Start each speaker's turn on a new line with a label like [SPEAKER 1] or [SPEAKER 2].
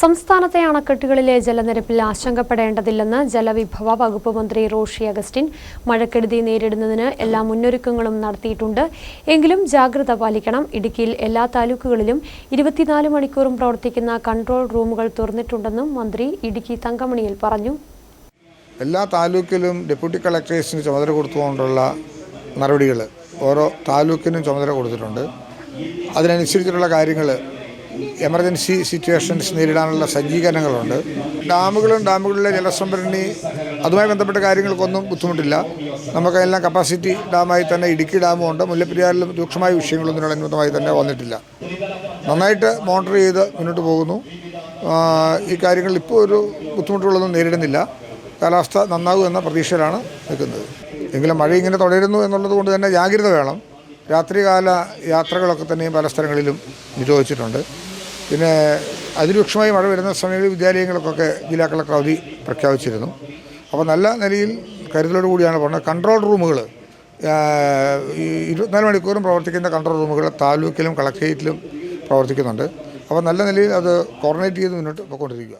[SPEAKER 1] സംസ്ഥാനത്തെ അണക്കെട്ടുകളിലെ ജലനിരപ്പിൽ ആശങ്കപ്പെടേണ്ടതില്ലെന്ന് ജലവിഭവ വകുപ്പ് മന്ത്രി റോഷി അഗസ്റ്റിൻ മഴക്കെടുതി നേരിടുന്നതിന് എല്ലാ മുന്നൊരുക്കങ്ങളും നടത്തിയിട്ടുണ്ട്. എങ്കിലും ജാഗ്രത പാലിക്കണം. ഇടുക്കിയിൽ എല്ലാ താലൂക്കുകളിലും ഇരുപത്തിനാല് മണിക്കൂറും പ്രവർത്തിക്കുന്ന കൺട്രോൾ റൂമുകൾ തുറന്നിട്ടുണ്ടെന്നും മന്ത്രി ഇടുക്കി തങ്കമണിയിൽ പറഞ്ഞു.
[SPEAKER 2] എല്ലാ താലൂക്കിലും ഡെപ്യൂട്ടി കളക്ടേഴ്സിന് ചുമതല കൊടുത്തുകൊണ്ടുള്ള നടപടികൾ ഓരോ താലൂക്കിനും ചുമതല കൊടുത്തിട്ടുണ്ട്. അതിനനുസരിച്ചിട്ടുള്ള കാര്യങ്ങൾ എമർജൻസി സിറ്റുവേഷൻസ് നേരിടാനുള്ള സജ്ജീകരണങ്ങളുണ്ട്. ഡാമുകളും ഡാമുകളിലെ ജലസംഭരണി അതുമായി ബന്ധപ്പെട്ട കാര്യങ്ങൾക്കൊന്നും ബുദ്ധിമുട്ടില്ല. നമുക്കെല്ലാം കപ്പാസിറ്റി ഡാമായി തന്നെ ഇടുക്കി ഡാമും ഉണ്ട് മുല്ലപ്പെരിയാറിലും രൂക്ഷമായ വിഷയങ്ങളൊന്നും അനുബന്ധമായി തന്നെ വന്നിട്ടില്ല. നന്നായിട്ട് മോണിറ്റർ ചെയ്ത് മുന്നോട്ട് പോകുന്നു. ഈ കാര്യങ്ങൾ ഇപ്പോൾ ഒരു ബുദ്ധിമുട്ടുകളൊന്നും നേരിടുന്നില്ല. കാലാവസ്ഥ നന്നാകും എന്ന പ്രതീക്ഷയിലാണ് നിൽക്കുന്നത്. എങ്കിലും മഴ ഇങ്ങനെ തുടരുന്നു എന്നുള്ളത് കൊണ്ട് തന്നെ ജാഗ്രത വേണം. രാത്രികാല യാത്രകളൊക്കെ തന്നെയും പല സ്ഥലങ്ങളിലും നിരോധിച്ചിട്ടുണ്ട്. പിന്നെ അതിരൂക്ഷമായി മഴ വരുന്ന സമയങ്ങളിൽ വിദ്യാലയങ്ങൾക്കൊക്കെ ജില്ലാ കളക്ടർ അവധി പ്രഖ്യാപിച്ചിരുന്നു. അപ്പോൾ നല്ല നിലയിൽ കരുതലോട് കൂടിയാണ് പറഞ്ഞത്. കൺട്രോൾ റൂമുകൾ ഇരുപത്തിനാല് മണിക്കൂറും പ്രവർത്തിക്കുന്ന കൺട്രോൾ റൂമുകൾ താലൂക്കിലും കളക്ട്രേറ്റിലും പ്രവർത്തിക്കുന്നുണ്ട്. അപ്പോൾ നല്ല നിലയിൽ അത് കോർഡിനേറ്റ് ചെയ്ത് മുന്നോട്ട് പോയിക്കൊണ്ടിരിക്കുക.